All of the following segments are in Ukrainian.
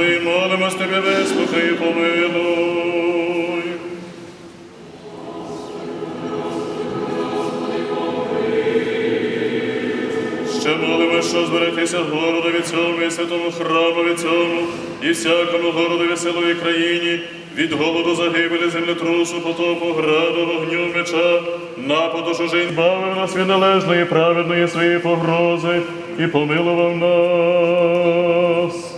Твоїй, молимось Тебе, вислухай і помилуй. Ще молимо, що зберегтися городові цьому і святому храмові цьому, і всякому городові селовій країні, від голоду загибелі, землетрусу, потопу, граду, вогню, меча, нападу чужин, бавив нас від належної, праведної своєї погрози і помилував нас.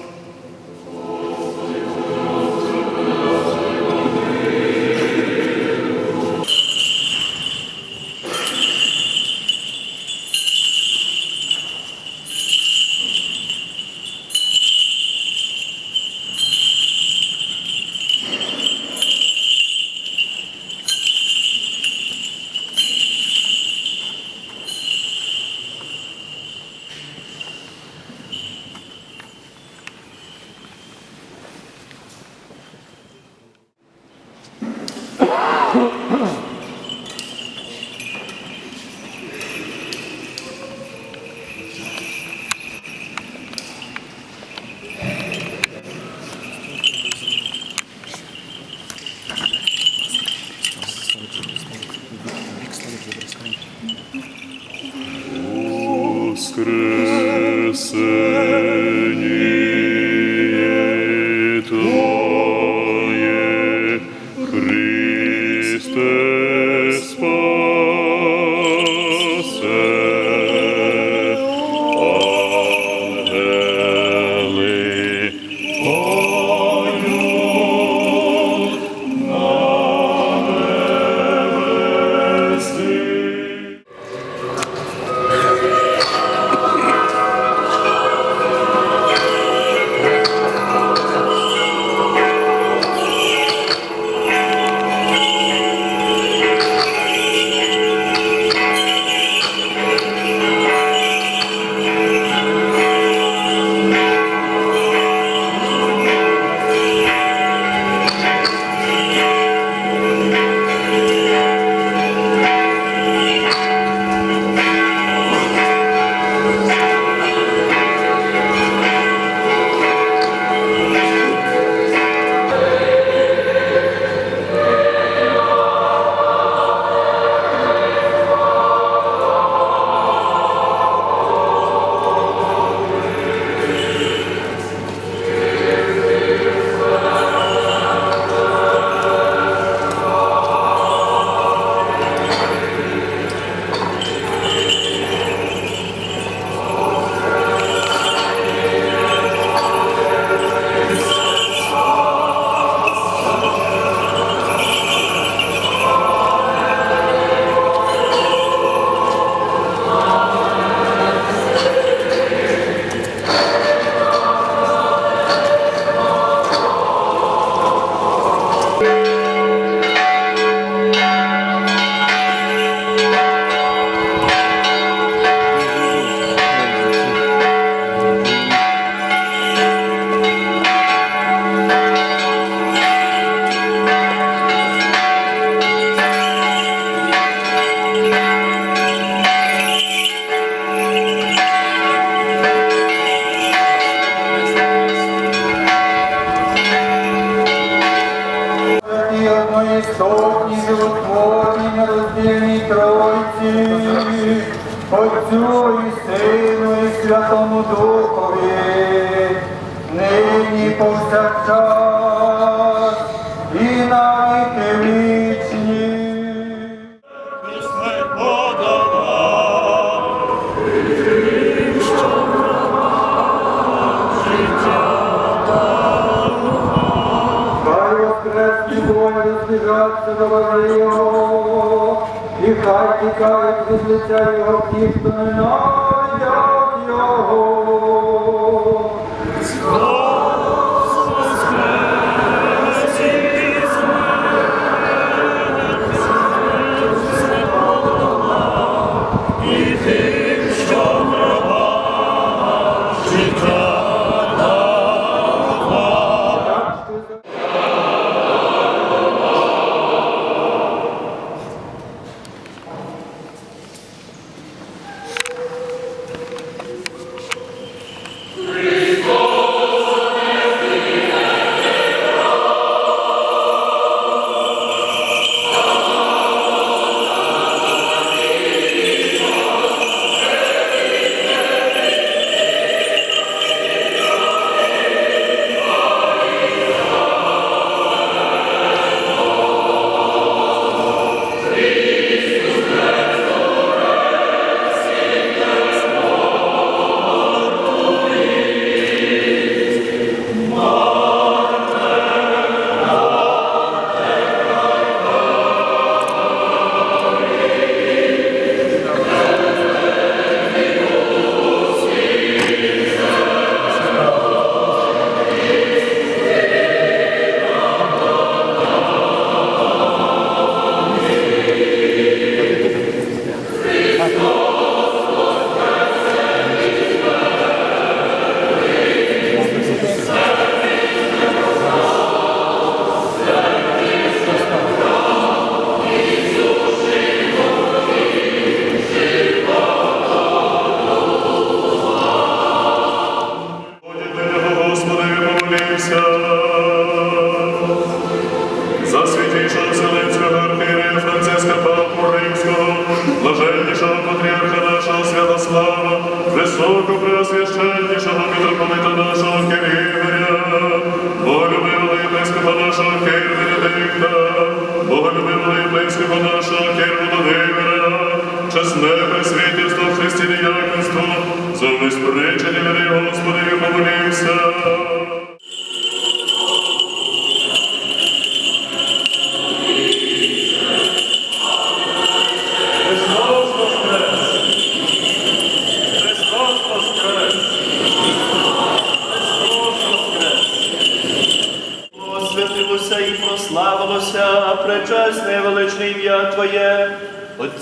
І хай тікають від лиця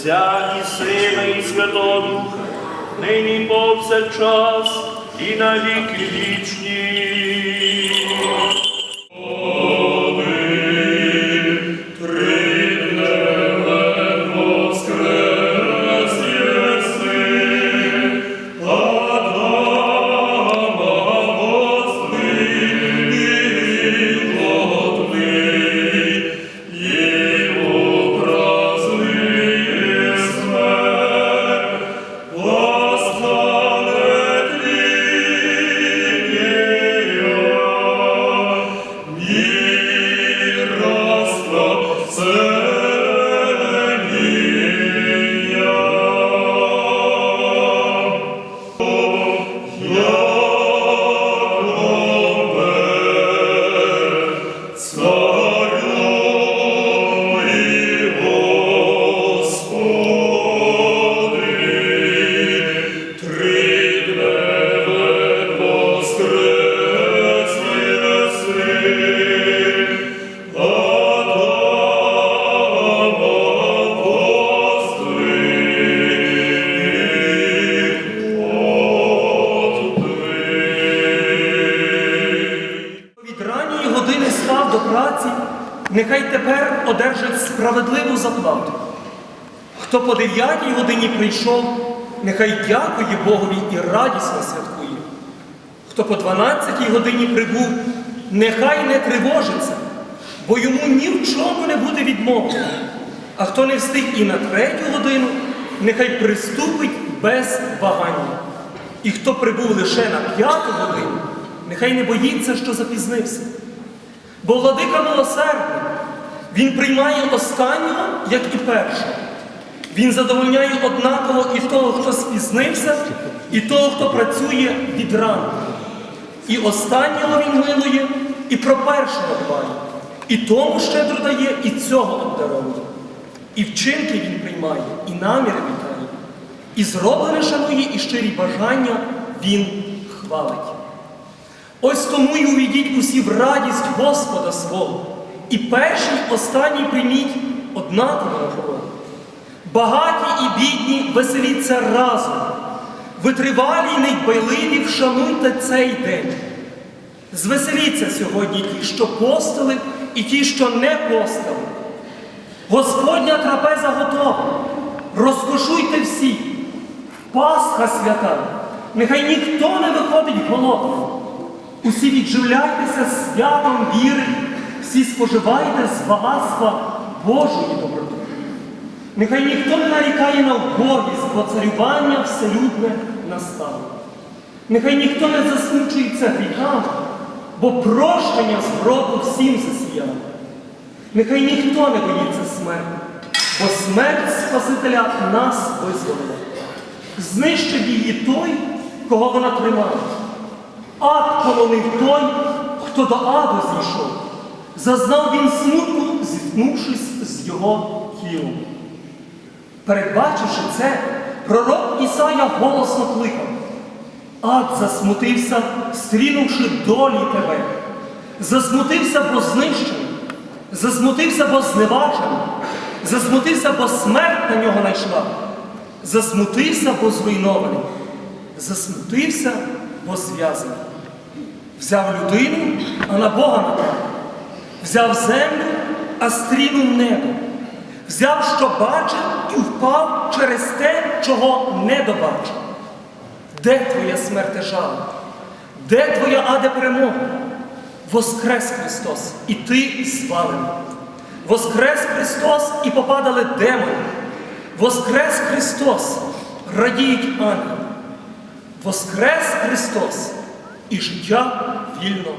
Отця і Сина, і Святого Духа, нині повсякчас, і на віки вічні. Нехай тепер одержить справедливу заплату. Хто по дев'ятій годині прийшов, нехай дякує Богові і радісно святкує. Хто по дванадцятій годині прибув, нехай не тривожиться, бо йому ні в чому не буде відмови. А хто не встиг і на третю годину, нехай приступить без вагання. І хто прибув лише на п'яту годину, нехай не боїться, що запізнився. Бо владика милосердний, він приймає останнього, як і першого. Він задовольняє однаково і того, хто спізнився, і того, хто працює від ранку. І останнього він милує, і про першого дбає, і тому щедро дає, і цього обдаровує. І вчинки він приймає, і наміри вітає, і зроблене шанує, і щирі бажання він хвалить. Ось тому й увійдіть усі в радість Господа свого, і перший, і останній прийміть однаково нагороду. Багаті і бідні веселіться разом, витривалі й недбайливі вшануйте цей день. Звеселіться сьогодні ті, що постили, і ті, що не постили. Господня трапеза готова. Розкошуйте всі. Пасха свята. Нехай ніхто не виходить голодним. Усі відживляйтеся святом віри, всі споживайте з багатства Божої доброти. Нехай ніхто не нарікає на вбогість, бо царювання вселюдне настало. Нехай ніхто не засмучується гріхами, бо прощення з гробу всім засіяло. Нехай ніхто не боїться смерті, бо смерть Спасителя нас визволила. Знищив її той, кого вона тримає. Ад полонив той, хто до аду зійшов. Зазнав він смутку, зіткнувшись з його тілом. Передбачивши це, пророк Ісая голосно кликав. Ад засмутився, стрінувши долі тебе. Засмутився, бо знищений, засмутився, бо зневажений, засмутився, бо смерть на нього найшла, засмутився, бо зруйнований, засмутився, бо зв'язаний. Взяв людину, а на Бога направив. Взяв землю, а стрінув небо. Взяв, що бачив, і впав через те, чого не добачив. Де твоя смерте жало? Де твоя аде перемога? Воскрес Христос, і ти славений. Воскрес Христос, і попадали демони. Воскрес Христос, радіють ангели. Воскрес Христос, і життя вільно